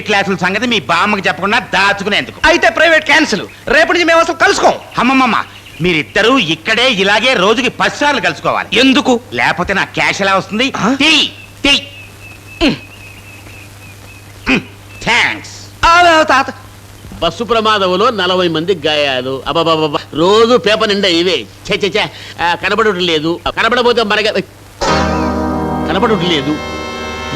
క్లాసుల సంగతి మీ బామ్మకి చెప్పకుండా దాచుకునేందుకు. అయితే ప్రైవేట్ క్యాన్సిల్. రేపటి నుంచి మేము అసలు కలుసుకోం. అమ్మమ్మమ్మ మీరిద్దరూ ఇక్కడే ఇలాగే రోజుకి పది సార్లు కలుసుకోవాలి. ఎందుకు? లేకపోతే నా క్యాష్ ఎలా వస్తుంది? ఆ? Tea tea. థ్యాంక్స్ ఆ, తాత. బస్సు ప్రమాదంలో నలభై మంది గాయాలు. అబాబాబా రోజు పేపర్ నిండా ఇవే. చే కనబడటం లేదు. కనబడబోతే మరగ కనబడటం లేదు.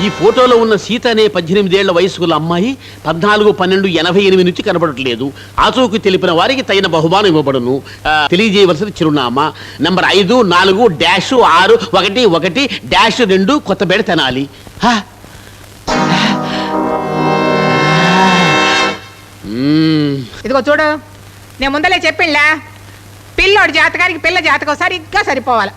ఈ ఫోటోలో ఉన్న సీత అనే పద్దెనిమిదేళ్ళ వయసుకుల అమ్మాయి పద్నాలుగు పన్నెండు ఎనభై ఎనిమిది నుంచి కనబడట్లేదు. ఆచూకు తెలిపిన వారికి తగిన బహుమానం ఇవ్వబడును. తెలియజేయవలసిన చిరునామా. నంబర్ ఐదు నాలుగు డాష్ ఆరు ఒకటి ఒకటి డాష్ రెండు కొత్తపేట తెనాలి. హా. ఇదిగో చూడు నేను ముందలే చెప్పిండ్లా పిల్లోడి జాతకానికి పిల్ల జాతకం సరిగ్గా సరిపోవాలి.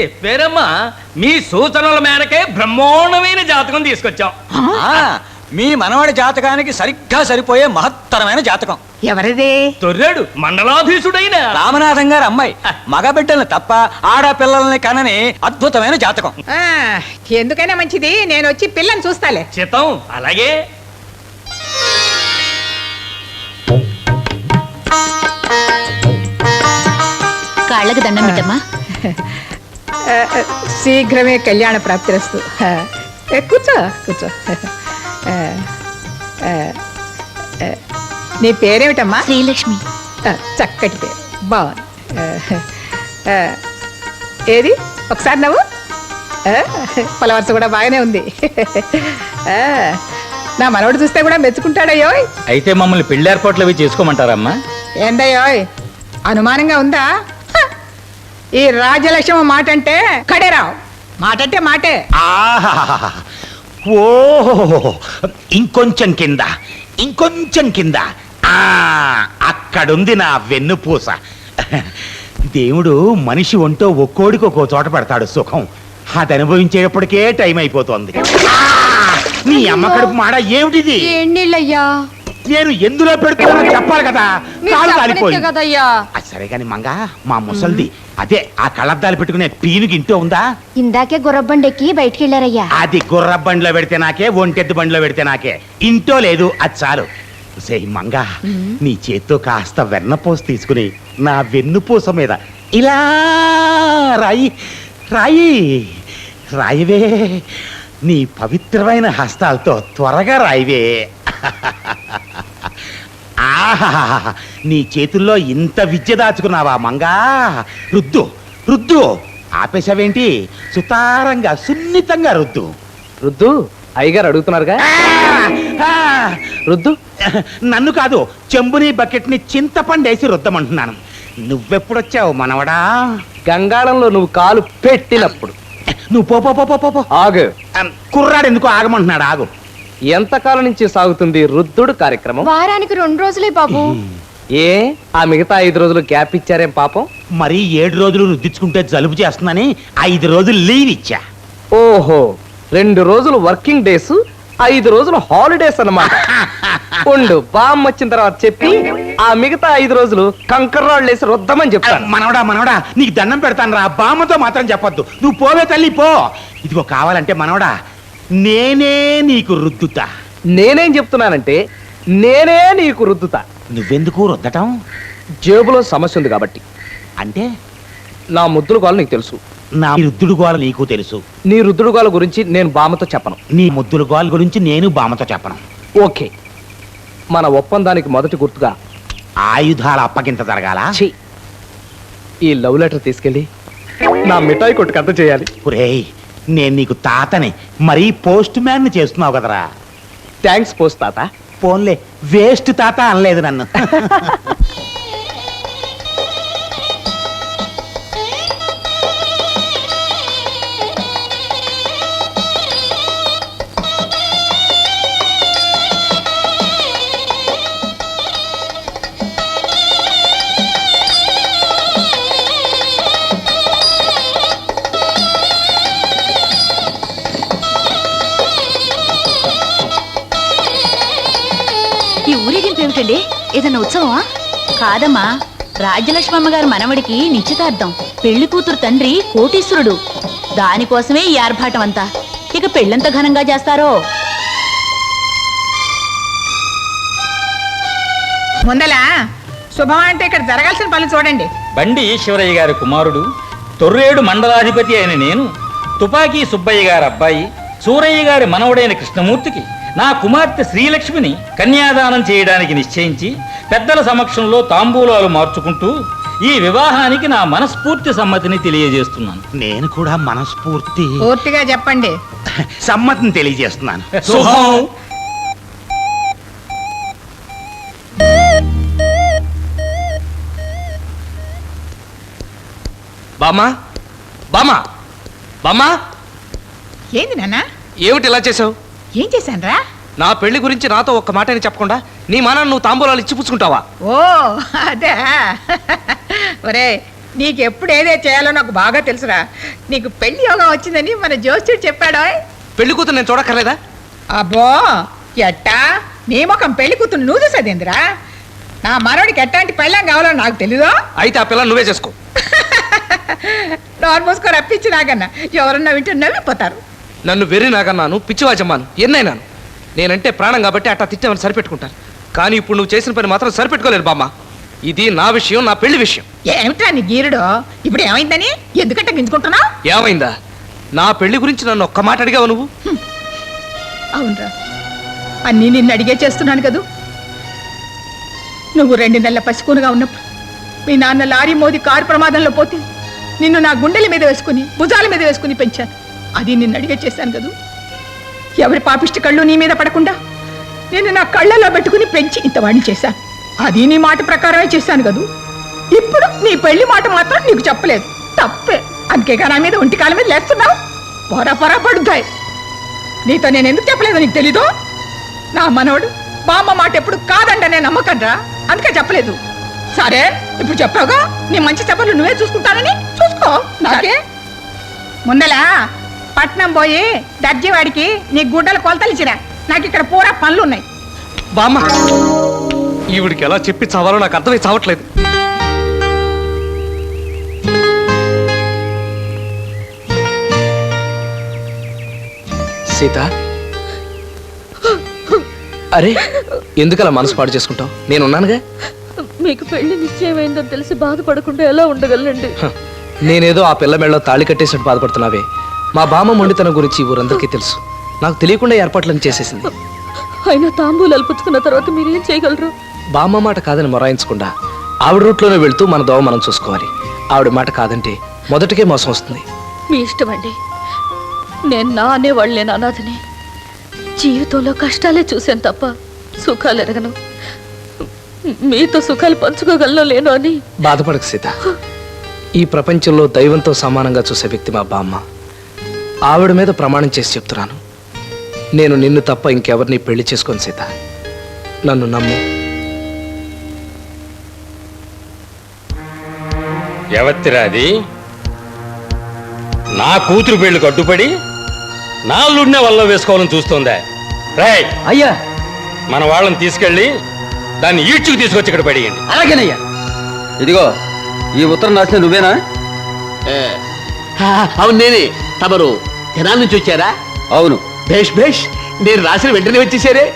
చెప్పారమ్మా మీ సూచనల మేరకే బ్రహ్మోన్నమైన జాతకం తీసుకొచ్చాం. ఆ, మీ మనవడి జాతకానికి సరిగ్గా సరిపోయే మహత్తరమైన జాతకం. ఎవరిది? తొర్రాడు మండలాధీశుడైన. రామనాథం గారి అమ్మాయి. మగబిడ్డల్ని తప్ప ఆడపిల్లల్ని కనని అద్భుతమైన జాతకం. ఆ, ఎందుకైనా మంచిది? నేను వచ్చి పిల్లని చూస్తాలే. చిత్తం అలాగే. కాళ్ళకు దండం పెట్టమ్మా. శీఘ్రమే కళ్యాణ ప్రాప్తిరస్తు ఆ, ఏ, కూర్చో కూర్చో. నీ పేరేమిటమ్మా? శ్రీలక్ష్మి. చక్కటి పేరు. బాగుంది. ఏది? ఒకసారి నవ్వు. పలవరస కూడా బాగానే ఉంది. ఆ, నా మనవడు చూస్తే కూడా మెచ్చుకుంటాడయ్యోయ్ అయితే మమ్మల్ని పెళ్ళి ఏర్పాట్లు అవి చేసుకోమంటారమ్మా. ఏందయ్యోయ్ అనుమానంగా ఉందా! ఈ రాజలక్ష్మి మాట అంటే కడేరావు. మాట అంటే మాటే. ఆహాహాహా. ఓ ఇంకొంచెం కింద ఇంకొంచెం కింద. ఆ అక్కడుంది నా వెన్నుపూస. దేవుడు మనిషి ఒంటో ఒక్కోడికి ఒక్కో చోట పెడతాడు సుఖం. అది అనుభవించేటప్పటికే టైం అయిపోతుంది. ఆ! నీ అమ్మ కడుపు మాడ ఏమిటిది? ఎన్నీళ్ళయ్యా నేను ఎందులో పెడుతున్నా చెప్పాలి కదా. కాలు కాలిపోయింది కదయ్యా. ఆ, సరే కాని మంగా మా ముసల్ది అదే ఆ కళ్ళద్దాలు పెట్టుకునే పీనుకి ఇంటో ఉందా? ఇందాకే గుర్రబండెక్కి బయటికి వెళ్ళారయ్యా. అది గుర్ర బండిలో పెడితే నాకే ఒంటెద్దు బండిలో పెడితే నాకే. ఇంటో లేదు అది చాలు. సే మంగా నీ చేత్తో కాస్త వెన్నపూస తీసుకుని నా వెన్నుపూస మీద ఇలా రాయి రాయి రాయివే. నీ పవిత్రమైన హస్తాలతో త్వరగా రాయివే. ఆహా నీ చేతుల్లో ఇంత విద్య దాచుకున్నావా మంగా? రుద్దు రుద్దు. ఆపేశావేంటి? సుతారంగా సున్నితంగా రుద్దు. రుద్దు అయ్యగారు అడుగుతున్నారుగా? ఆ, రుద్దు. నన్ను కాదు చెంబుని బకెట్ని చింతపండేసి రుద్దమంటున్నాను. నువ్వెప్పుడొచ్చావు మనవడా? గంగాళంలో నువ్వు కాలు పెట్టినప్పుడు. నువ్వు పో పో పో పో, పో పో. ఆగు. కుర్రాడు ఎందుకు ఆగమంటున్నాడు? ఆగు. ఎంతకాలం నుంచి సాగుతుంది రుద్దుడు కార్యక్రమం? వారానికి రెండు రోజులే బాబు. ఏ? ఆ మిగతా ఐదు రోజులు గ్యాప్ ఇచ్చారేం పాపం? మరి ఏడు రోజులు రుద్దించుకుంటే జలుబు చేస్తుందని ఐదు రోజులు లీవ్ ఇచ్చా. ఓహో రెండు రోజులు వర్కింగ్ డేస్ ఐదు రోజులు హాలిడేస్ అన్నమాట. ఉండు బామ్ వచ్చిన తర్వాత చెప్పి ఆ మిగతా ఐదు రోజులు కంకర్రాళ్ళు వేసి రుద్దమని చెప్తాను. మనవడా మనవడా నీకు దండం పెడతాను రా బామ్మతో మాత్రం చెప్పొద్దు. నువ్వు పోవే తల్లి పో. ఇదిగో కావాలంటే మనవడా నేనే నీకు రుద్దుతా. నేనేం చెప్తున్నానంటే నేనే నీకు రుద్దుతా. నువ్వెందుకు రుద్దటం? జేబులో సమస్య ఉంది కాబట్టి. అంటే? నా ముద్దుల గోల నీకు తెలుసు. నా రుద్దుడు గోల నీకు తెలుసు. నీ రుద్దుడు గోల గురించి నేను బామ్మతో చెప్పను. నీ ముద్దుల గోల గురించి నేను బామ్మతో చెప్పను. ఓకే. మన ఒప్పందానికి మొదటి గుర్తుగా ఆయుధాల అప్పగింత జరగాల? ఛీ. ఈ లవ్ లెటర్ తీసుకెళ్ళి నా మిఠాయి కొట్టుకు అంత చేయాలి. ఒరేయ్ నేను నీకు తాతని మరీ పోస్ట్ మ్యాన్ చేస్తున్నావు కదరా. థ్యాంక్స్ పోస్ట్ తాత. ఫోన్లే వేస్ట్ తాత అనలేదు నన్ను. ఉత్సవమా? కాదమ్మా. రాజ్యలక్ష్మమ్మ గారి మనవడికి నిశ్చితార్థం. పెళ్ళి కూతురు తండ్రి కోటీశ్వరుడు. దానికోసమే ఈ ఆర్భాటం అంతా ఇక పెళ్ళెంత ఘనంగా చేస్తారో? ముందలా శుభం అంటే ఇక్కడ జరగాల్సిన పనులు చూడండి. బండి ఈశ్వరయ్య గారి కుమారుడు తొర్రేడు మండలాధిపతి అయిన నేను తుపాకీ సుబ్బయ్య గారి అబ్బాయి సూరయ్య గారి మనవడైన కృష్ణమూర్తికి నా కుమార్తె శ్రీలక్ష్మిని కన్యాదానం చేయడానికి నిశ్చయించి పెద్దల సమక్షంలో తాంబూలాలు మార్చుకుంటూ ఈ వివాహానికి నా మనస్ఫూర్తి సమ్మతిని తెలియజేస్తున్నాను. నేను కూడా మనస్ఫూర్తి. పూర్తిగా చెప్పండి. సమ్మతిని తెలియజేస్తున్నాను. శుభం బామ్మా బామ్మా బామ్మా. ఏంది నాన్న? ఏమిటి ఇలా చేసావు ఏం చేశానురా? నా పెళ్ళి గురించి నాతో ఒక్క మాట అని చెప్పకుండా నీ మానాన్ని నువ్వు తాంబూలాలు ఇచ్చి పుచ్చుకుంటావా? ఓ అదే. ఒరే నీకు ఎప్పుడు ఏదే చేయాలో నాకు బాగా తెలుసురా. నీకు పెళ్ళి యోగం వచ్చిందని మన జోస్యుడు చెప్పాడో పెళ్ళి కూతురు నేను చూడక్కర్లేదా? అబ్బో ఎట్టా? నీ ముఖం పెళ్ళి కూతురు నువ్వు చూసేదేందిరా? నా మనవడికి ఎట్టాంటి పెళ్ళం కావాలో నాకు తెలీదో? అయితే ఆ పిల్ల నువ్వే చేసుకో. నోరు మూసుకొని రప్పించి నాకన్నా ఎవరన్నా వింటే నవ్విపోతారు. నన్ను వెర్రి నాగన్నాను పిచ్చివాజమ్మాను ఎన్నైనాను. నేనంటే ప్రాణం కాబట్టి అట్టా తిట్టామని సరిపెట్టుకుంటాను. కానీ ఇప్పుడు నువ్వు చేసిన పని మాత్రం సరిపెట్టుకోలేదు బామ్మ. ఇది నా విషయం నా పెళ్ళి విషయం. ఏమిట్రా నీ గీరుడు? ఇప్పుడు ఏమైందని? ఎందుకంటే గింజుకుంటున్నావు? ఏమైందా? నా పెళ్ళి గురించి నన్ను ఒక్క మాట అడిగావు నువ్వు? అవునరా. అన్నీ నిన్ను అడిగే చేస్తున్నాను కదూ. నువ్వు రెండు నెలల పసికూనుగా ఉన్నప్పుడు మీ నాన్న లారీ మోది కారు ప్రమాదంలో పోతే నిన్ను నా గుండెల మీద వేసుకుని భుజాల మీద వేసుకుని పెంచాను. అది నిన్ను అడిగే చేశాను కదూ. ఎవరి పాపిష్టి కళ్ళు నీ మీద పడకుండా? నేను నా కళ్ళలో పెట్టుకుని పెంచి ఇంతవాణ్ణి చేశాను అది నీ మాట ప్రకారమే చేశాను కదూ? ఇప్పుడు నీ పెళ్ళి మాట మాత్రం నీకు చెప్పలేదు. తప్పే. అందుకేగా నా మీద ఒంటి కాలం మీద లేస్తున్నావు? పొర పొర పడుతాయి నీతో నేను ఎందుకు చెప్పలేదు నీకు తెలీదు? నా మనవడు బామ్మ మాట ఎప్పుడు కాదండనే నమ్మకండ్రా అందుకే చెప్పలేదు. సరే ఇప్పుడు చెప్పావుగా? నీ మంచి చెప్పలు నువ్వే చూసుకుంటానని? చూసుకో. నాకే. ముందలా పట్నం పోయి దర్జీవాడికి నీ గుడ్డల కొలతలు ఇచ్చిరా నాకు ఇక్కడ పూరా పనులు ఉన్నాయి బామ్మ ఈవిడికి ఎలా చెప్పి చావాలో నాకు అర్థమై చావట్లేదు. సీత అరే ఎందుకలా మనసు పాడు చేసుకుంటావు? నేనున్నానుగా? మీకు పెళ్ళి నిశ్చయమైందని తెలిసి బాధపడకుండా ఎలా ఉండగలండి నేనేదో ఆ పిల్ల మెళ్ళలో తాళి కట్టేసినట్టు బాధపడుతున్నావే. మా బామ్మ మొండితనం గురించి ఊరందరికీ తెలుసు. నాకు తెలియకుండా ఏర్పాట్లను చేసేసింది. అయినా తాంబూలాలు పుచ్చుకున్న తర్వాత మీరేం చేయగలరు? బామ్మ మాట కాదని మొరాయించకుండా ఆవిడ రూట్లోనే వెళ్తూ మన దోవ మనం చూసుకోవాలి. ఆవిడ మాట కాదంటే మొదటికే మోసం వస్తుంది. మీ ఇష్టమండి నేను నా అనేవాళ్ళు నేను అనాథని. జీవితంలో కష్టాలే చూశాను తప్ప సుఖాలు ఎరగను. మీతో సుఖాలు పంచుకోగలను లేను అని. బాధపడకు సీత. ఈ ప్రపంచంలో దైవంతో సమానంగా చూసే వ్యక్తి మా బామ్మ. ఆవిడ మీద ప్రమాణం చేసి చెప్తున్నాను. నేను నిన్ను తప్ప ఇంకెవరిని పెళ్ళి చేసుకోను సీత. నన్ను నమ్ము. ఎవత్తిరాది నా కూతురు పెళ్ళికి అడ్డుపడి నా లుడ్నే వల్ల వేసుకోవాలని చూస్తోందా? రేయ్! అయ్యా! మన వాళ్ళని తీసుకెళ్ళి దాన్ని ఈడ్చుకు తీసుకొచ్చి ఇక్కడ పడేయండి. అలాగేనయ్యా. ఇదిగో ఈ ఉత్తరం రాసిన నువ్వేనా? అవును నేనే. తమరు తెనాల నుంచి వచ్చారా? అవును. భేష్ భేష్ నేను రాసిన వెంటనే వచ్చేసారే.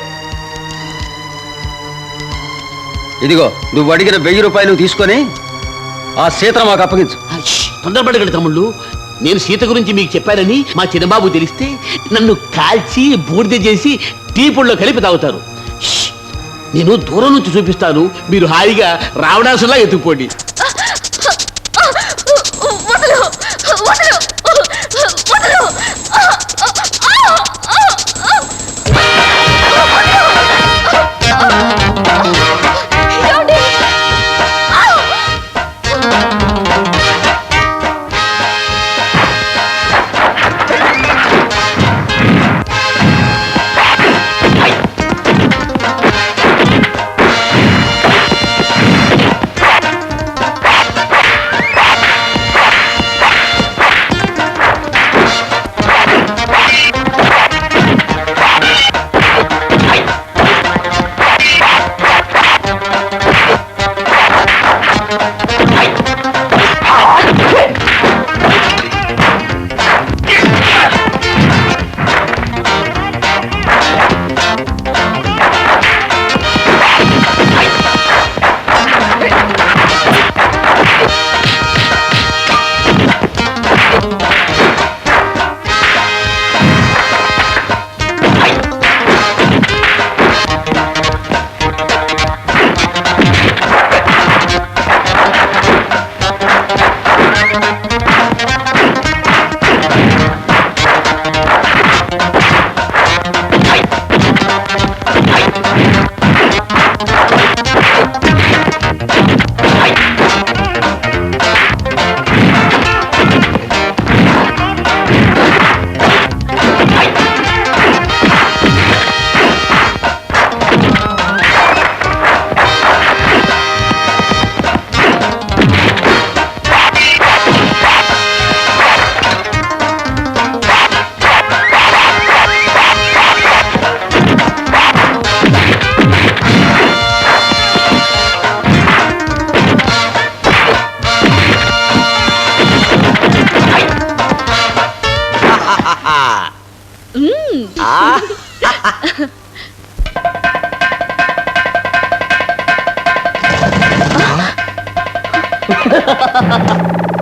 ఇదిగో నువ్వు అడిగిన వెయ్యి రూపాయలు తీసుకొని ఆ సీతను మాకు అప్పగించు. తొందరపడగండి తమ్ముళ్ళు. నేను సీత గురించి మీకు చెప్పానని మా చిన్నబాబు తెలిస్తే నన్ను కాల్చి బూడిద చేసి టీ పొడిలో కలిపి తాగుతారు. నేను దూరం నుంచి చూపిస్తాను. మీరు హాయిగా రావడాసులా ఎత్తుకుపోండి Mm. Ah. Ha ha ha ha!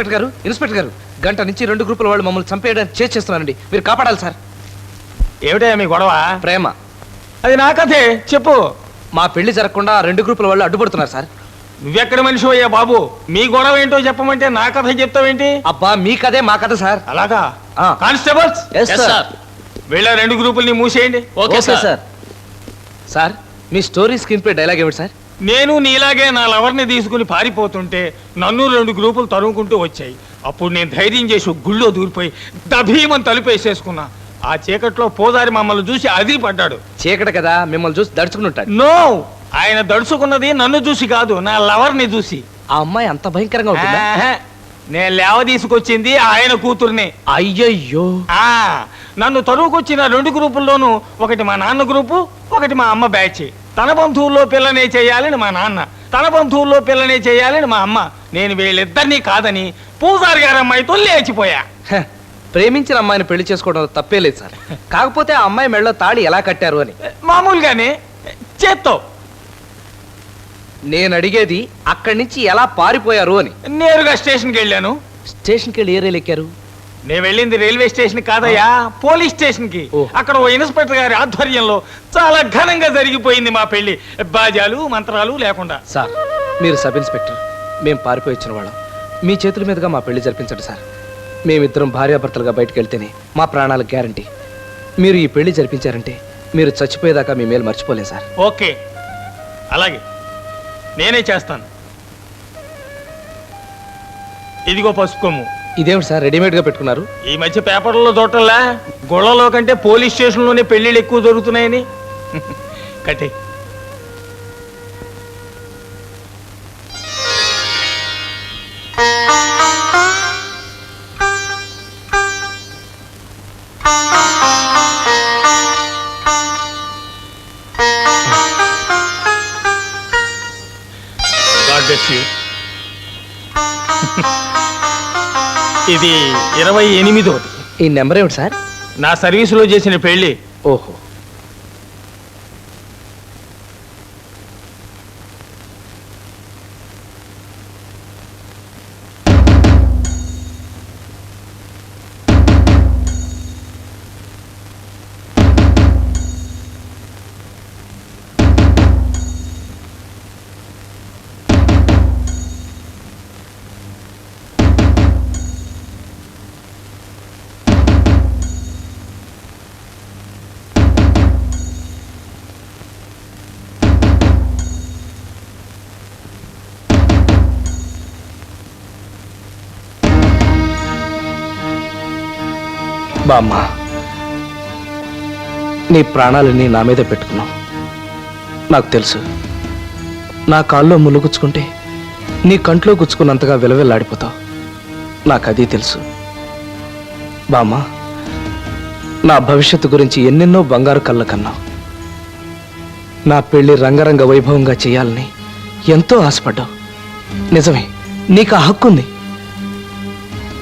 Inspector garu inspector garu గంట నుంచి రెండు గ్రూపుల వాళ్ళు మమ్మల్ని చంపేయడానికి చేసి చేస్తున్నారండి. మీరు కాపాడాలి సార్. ఏమిటా మీ గొడవ? ప్రేమ. అది నా కథే చెప్పు. మా పెళ్ళి జరగకుండా ఆ రెండు గ్రూపుల వాళ్ళు అడ్డుపడుతున్నారు సార్. నువ్వెక్కడ మనిషి అయ్యా బాబు? మీ గొడవ ఏంటో చెప్పమంటే నా కథ చెప్తావేంటి? అబ్బా మీ కదే మా కథ సార్. అలాగా? ఆ. కానిస్టేబుల్స్? వీళ్ళ రెండు గ్రూపుల్ని మూసేయండి. ఓకే సార్ సార్ మీ స్టోరీ స్క్రీన్ పే డైలాగ్ ఏమిటి సార్? నేను నీలాగే నా లవర్ని తీసుకుని పారిపోతుంటే నన్ను రెండు గ్రూపులు తరుముకుంటూ వచ్చాయి. అప్పుడు నేను ధైర్యం చేసి గుళ్ళో దూరిపోయి దభీమని తలుపేసేసుకున్నా. ఆ చీకట్లో పోదారి మమ్మల్ని చూసి అది పడ్డాడు. చీకటి కదా మిమ్మల్ని చూసి దడుచుకుని నో! ఆయన దడుచుకున్నది నన్ను చూసి కాదు నా లవర్ని చూసి. ఆ అమ్మాయి అంత భయంకరంగా ఉంటుందా? ఆహా. నేను లేవ తీసుకొచ్చింది ఆయన కూతుర్ని. అయ్యయ్యో! ఆ! నన్ను తరువుకొచ్చిన రెండు గ్రూపుల్లోనూ ఒకటి మా నాన్న గ్రూపు ఒకటి మా అమ్మ బ్యాచ్. తన బంధువుల్లో పిల్లనే చేయాలని మా నాన్న తన బంధువుల్లో పిల్లనే చేయాలని మా అమ్మ నేను వీళ్ళిద్దరినీ కాదని పూజారి గారి అమ్మాయితో లేచిపోయా. ప్రేమించిన అమ్మాయిని పెళ్ళి చేసుకోవడం తప్పే లేదు సార్. కాకపోతే ఆ అమ్మాయి మెళ్ళలో తాళి ఎలా కట్టారు అని. మామూలుగానే చేత్తో. నేను అడిగేది అక్కడి నుంచి ఎలా పారిపోయారు అని. నేరుగా స్టేషన్కి వెళ్ళాను. స్టేషన్కి వెళ్ళి ఏ రైలు ఎక్కారు? నేను వెళ్ళింది రైల్వే స్టేషన్ కాదయ్యా పోలీస్ స్టేషన్కి. అక్కడ ఓ ఇన్స్పెక్టర్ గారి ఆధ్వర్యంలో చాలా ఘనంగా జరిగిపోయింది మా పెళ్ళి. బాజాలు మంత్రాలు లేకుండా. సార్ మీరు సబ్ ఇన్స్పెక్టర్. మేము పారిపోయి వచ్చిన వాళ్ళం. మీ చేతుల మీదుగా మా పెళ్ళి జరిపించండి సార్. మేమిద్దరం భార్యాభర్తలుగా బయటకు వెళ్తేనే మా ప్రాణాలకు గ్యారంటీ. మీరు ఈ పెళ్ళి జరిపించారంటే మీరు చచ్చిపోయేదాకా మీ మేలు మర్చిపోలేం సార్. ఓకే. అలాగే. నేనే చేస్తాను. ఇదిగో పసుపు కొమ్ము. ఇదేమిటి సార్ రెడీమేడ్గా పెట్టుకున్నారు? ఈ మధ్య పేపర్లో చూడటంలా గొడవలో కంటే పోలీస్ స్టేషన్లోనే పెళ్ళిళ్ళు ఎక్కువ జరుగుతున్నాయని. కట్టే. ఇరవై ఎనిమిదోది. ఈ నెంబర్ ఏమిటి సార్? నా సర్వీసులో చేసిన పెళ్ళి ఓహో. బామ్మ. నీ ప్రాణాలని నా మీద పెట్టుకున్నావు. నాకు తెలుసు. నా కాల్లో ములుగుచ్చుకుంటే నీ కంట్లో గుచ్చుకున్నంతగా విలవిల్లాడిపోతావు. నాకు అది తెలుసు. బామ్మ నా భవిష్యత్తు గురించి ఎన్నెన్నో బంగారు కళ్ళ కన్నా నా పెళ్ళి రంగరంగ వైభవంగా చేయాలని ఎంతో ఆశపడ్డావు. నిజమే నీకు ఆ హక్కు ఉంది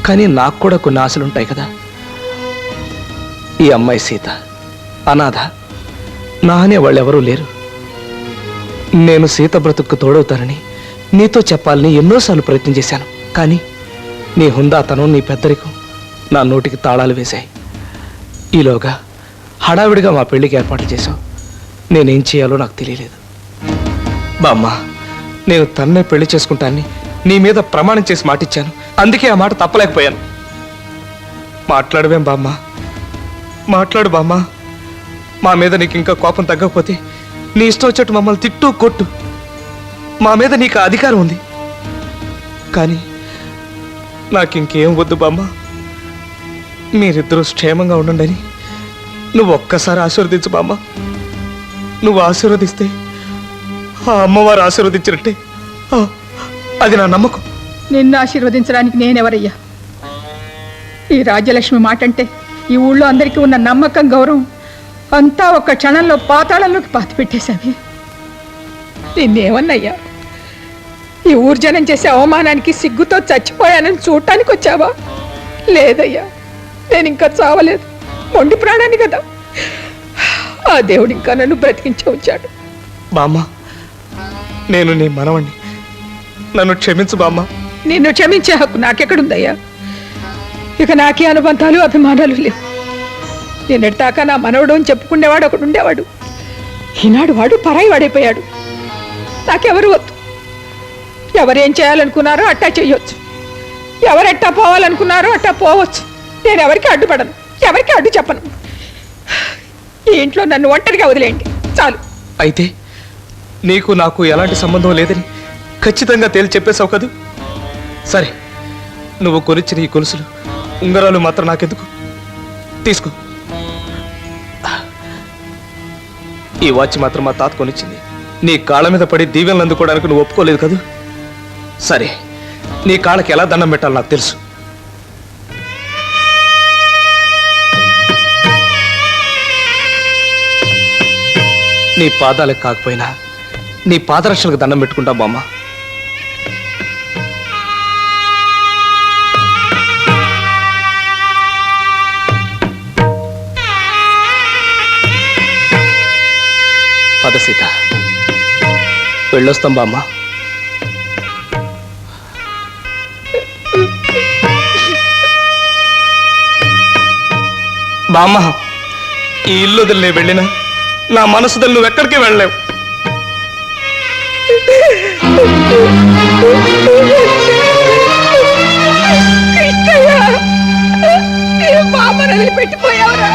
కానీ నాకు కూడా కొన్ని ఆశలుంటాయి కదా. ఈ అమ్మాయి సీత. అనాథ. నా అనే వాళ్ళెవరూ లేరు. నేను సీత బ్రతుక్కు తోడవుతానని నీతో చెప్పాలని ఎన్నోసార్లు ప్రయత్నం చేశాను. కానీ నీ హుందాతనం నీ పెద్దరికం నా నోటికి తాళాలు వేశాయి. ఈలోగా హడావిడిగా మా పెళ్ళికి ఏర్పాట్లు చేశావు. నేనేం చేయాలో నాకు తెలియలేదు. బామ్మ నేను తన్నే పెళ్ళి చేసుకుంటానని నీ మీద ప్రమాణం చేసి మాటిచ్చాను. అందుకే ఆ మాట తప్పలేకపోయాను. మాట్లాడవేం బామ్మ. మాట్లాడు బామ్మ. మా మీద నీకు ఇంకా కోపం తగ్గకపోతే నీ ఇష్టం వచ్చేట్టు మమ్మల్ని తిట్టు కొట్టు. మా మీద నీకు అధికారం ఉంది. కానీ నాకు ఇంకేం వద్దు బామ్మ. మీరిద్దరూ క్షేమంగా ఉండండి నువ్వు ఒక్కసారి ఆశీర్వదించు బామ్మ. నువ్వు ఆశీర్వదిస్తే ఆ అమ్మవారు ఆశీర్వదించినట్టే. అది నా నమ్మకం. నిన్ను ఆశీర్వదించడానికి నేనెవరయ్యా? ఈ రాజ్యలక్ష్మి మాట అంటే ఈ ఊళ్ళో అందరికీ ఉన్న నమ్మకం గౌరవం అంతా ఒక్క క్షణంలో పాతాళంలోకి పాతి పెట్టేశావి నిన్నేమన్నయ్యా? ఈ ఊర్జనం చేసే అవమానానికి సిగ్గుతో చచ్చిపోయానని చూడటానికి వచ్చావా? లేదయ్యా నేను ఇంకా చావలేదు. మొండి ప్రాణాన్ని కదా. ఆ దేవుడు ఇంకా నన్ను బ్రతికించే వచ్చాడు. బామ్మ నేను నీ మనవణ్ణి. నన్ను క్షమించు బామ్మ. నిన్ను క్షమించే హక్కు నాకెక్కడుందయ్యా? ఇక నాకే అనుబంధాలు అభిమానాలు లేవు. నిన్నటిదాకా నా మనవడు అని చెప్పుకునేవాడు ఒకడు ఉండేవాడు. ఈనాడు వాడు పరాయి వాడైపోయాడు. నాకెవరు వద్దు. ఎవరేం చేయాలనుకున్నారో అట్టా చేయొచ్చు. ఎవరెట్టా పోవాలనుకున్నారో అట్టా పోవచ్చు. నేను ఎవరికి అడ్డుపడను ఎవరికి అడ్డు చెప్పను. ఈ ఇంట్లో నన్ను ఒంటరిగా వదిలేయండి. చాలు. అయితే నీకు నాకు ఎలాంటి సంబంధం లేదని ఖచ్చితంగా తేల్చి చెప్పేశావు కదూ? సరే నువ్వు కొనిచ్చిన ఈ కొలుసులు ఉంగరాలు మాత్రం నాకెందుకు? తీసుకో. ఈ వాచ్ మాత్రం మా తాత కొనిచ్చింది. నీ కాళ్ళ మీద పడి దీవెనలు అందుకోవడానికి నువ్వు ఒప్పుకోలేదు కదూ? సరే నీ కాళ్ళకి ఎలా దండం పెట్టాలో నాకు తెలుసు. నీ పాదాలకు కాకపోయినా నీ పాదరక్షలకు దండం పెట్టుకుంటాం బామ్మ. సీత. వెళ్ళొస్తాం బామ్మ. బామ్మ ఈ ఇల్లు వదిలే వెళ్ళినా? నా మనసు వదిలి నువ్వు ఎక్కడికి వెళ్ళలేవు? పెట్టిపోయావరా